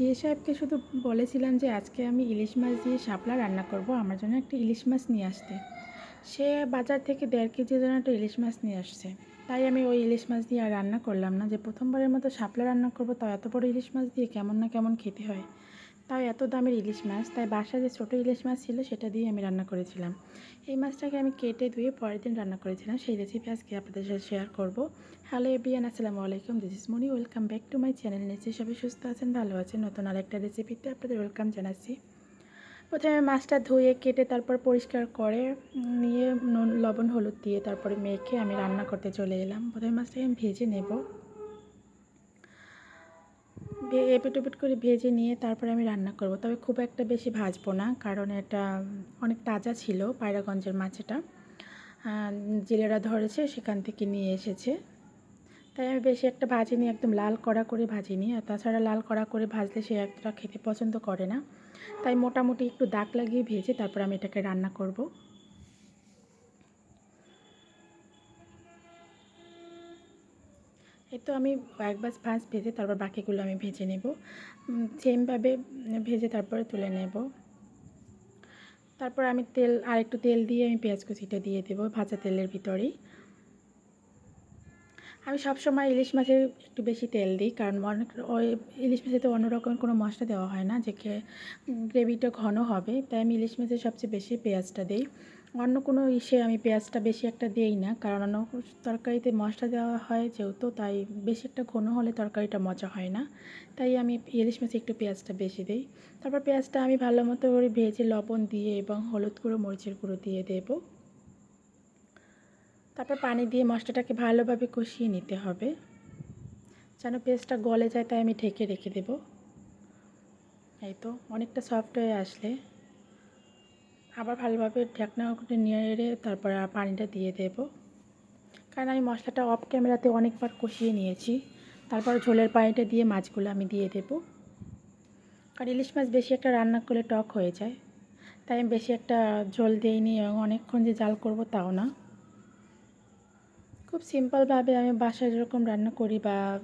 CA সাহেবকে শুধু বলেছিলাম যে আজকে আমি ইলিশ মাছ দিয়ে শাপলা রান্না করব, আমার জন্য একটা ইলিশ মাছ নিয়ে আসতে। সে বাজার থেকে দেড় কেজি জন্য একটা ইলিশ মাছ নিয়ে আসছে। তাই আমি ওই ইলিশ মাছ দিয়ে আর রান্না করলাম না। যে প্রথমবারের মতো শাপলা রান্না করব তাও এত বড় ইলিশ মাছ দিয়ে কেমন না কেমন খেতে হয়। তাও এত দামের ইলিশ মাছ, তাই বাসায় যে ছোটো ইলিশ মাছ ছিল সেটা দিয়ে আমি রান্না করেছিলাম। এই মাছটাকে আমি কেটে ধুয়ে পরের দিন রান্না করেছিলাম। সেই রেসিপি আজকে আপনাদের সাথে শেয়ার করব। হ্যালো এবিয়ান আসসালামু আলাইকুম। This is Moni welcome back to my channel নিচে সবাই সুস্থ আছেন, ভালো আছেন। নতুন আরেকটা রেসিপিতে আপনাদের ওয়েলকাম জানাচ্ছি। প্রথমে মাছটা ধুয়ে কেটে তারপর পরিষ্কার করে নিয়ে নুন, লবণ, হলুদ দিয়ে তারপরে মেখে আমি রান্না করতে চলে এলাম। প্রথমে মাছটাকে আমি ভেজে নেব। এপিট ওপিট করে ভেজে নিয়ে তারপরে আমি রান্না করব। তবে খুব একটা বেশি ভাজবো না, কারণ এটা অনেক তাজা ছিল পায়রাগঞ্জের মাছটা। জেলেরা ধরেছে, সেখান থেকে নিয়ে এসেছে। তাই আমি বেশি একটা ভাজিনি, একদম লাল কড়া করে ভাজিনি। আর তাছাড়া লাল কড়া করে ভাজলে সে একটা খেতে পছন্দ করে না। তাই মোটামুটি একটু দাগ লাগিয়ে ভেজে তারপর আমি এটাকে রান্না করব। এই তো আমি একবার ভাজ ভেজে তারপর বাকিগুলো আমি ভেজে নেব। সেমভাবে ভেজে তারপরে তুলে নেব। তারপর আমি তেল আর একটু তেল দিয়ে আমি পেঁয়াজ কুচিটা দিয়ে দেবো ভাজা তেলের ভিতরেই। আমি সবসময় ইলিশ মাছে একটু বেশি তেল দিই কারণ অনেক, ওই ইলিশ মাছেতে অন্য রকম কোনো মশলা দেওয়া হয় না যে গ্রেভিটা ঘন হবে। তাই আমি ইলিশ মাছে সবচেয়ে বেশি পেঁয়াজটা দিই। অন্য কোনো ইসে আমি পেঁয়াজটা বেশি একটা দিই না, কারণ অন্য তরকারিতে মশলা দেওয়া হয় যেহেতু, তাই বেশি একটা ঘন হলে তরকারিটা মজা হয় না। তাই আমি ইলিশ মাছে একটু পেঁয়াজটা বেশি দিই। তারপর পেঁয়াজটা আমি ভালো মতো করে ভেজে লবণ দিয়ে এবং হলুদ গুঁড়ো, মরিচের গুঁড়ো দিয়ে দেবো। তারপর পানি দিয়ে মশলাটাকে ভালোভাবে কষিয়ে নিতে হবে। যেন পেঁয়াজটা গলে যায় তাই আমি ঢেকে রেখে দেব। এই তো, অনেকটা সফট হয়ে আসলে। আবার ভালোভাবে ঢাকনা করে নেড়ে তারপর আর পানিটা দিয়ে দেব। কারণ আমি মশলাটা অফ ক্যামেরাতে অনেকবার কষিয়ে নিয়েছি। তারপর ঝোলের পানিটা দিয়ে মাছগুলো আমি দিয়ে দেব। কারণ ইলিশ মাছ বেশি একটা রান্না করলে টক হয়ে যায়। তাই আমি বেশি একটা ঝোল দিইনি এবং অনেকক্ষণ যে জাল করব তাও না। খুব সিম্পলভাবে আমি বাসায় যেরকম রান্না করি বা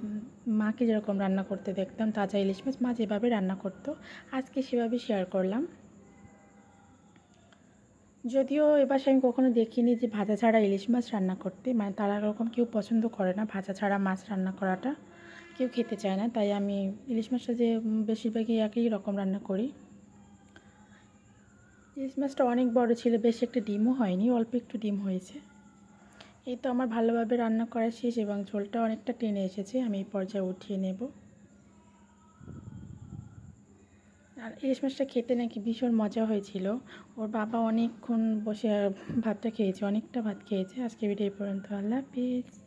মাকে যেরকম রান্না করতে দেখতাম, তাজা ইলিশ মাছ মা যেভাবে রান্না করতো, আজকে সেভাবে শেয়ার করলাম। যদিও এবার আমি কখনো দেখিনি যে ভাজা ছাড়া ইলিশ মাছ রান্না করতে। মানে তারা এরকম কেউ পছন্দ করে না ভাজা ছাড়া মাছ রান্না করাটা। কেউ খেতে চায় না, তাই আমি ইলিশ মাছটা যে বেশিরভাগই একই রকম রান্না করি। ইলিশ মাছটা অনেক বড় ছিল, বেশি একটা ডিমও হয়নি, অল্প একটু ডিম হয়েছে। এই তো আমার ভালোভাবে রান্না করা শেষ এবং ঝোলটা অনেকটা টেনে এসেছে, আমি এই পর্যায়ে উঠিয়ে নেব। আর ইলিশ মাছটা খেতে নাকি ভীষণ মজা হয়েছিল। ওর বাবা অনেকক্ষণ বসে ভাতটা খেয়েছে, অনেকটা ভাত খেয়েছে। আজকে ভিডিও পর্যন্ত। আল্লাহ হাফিজ।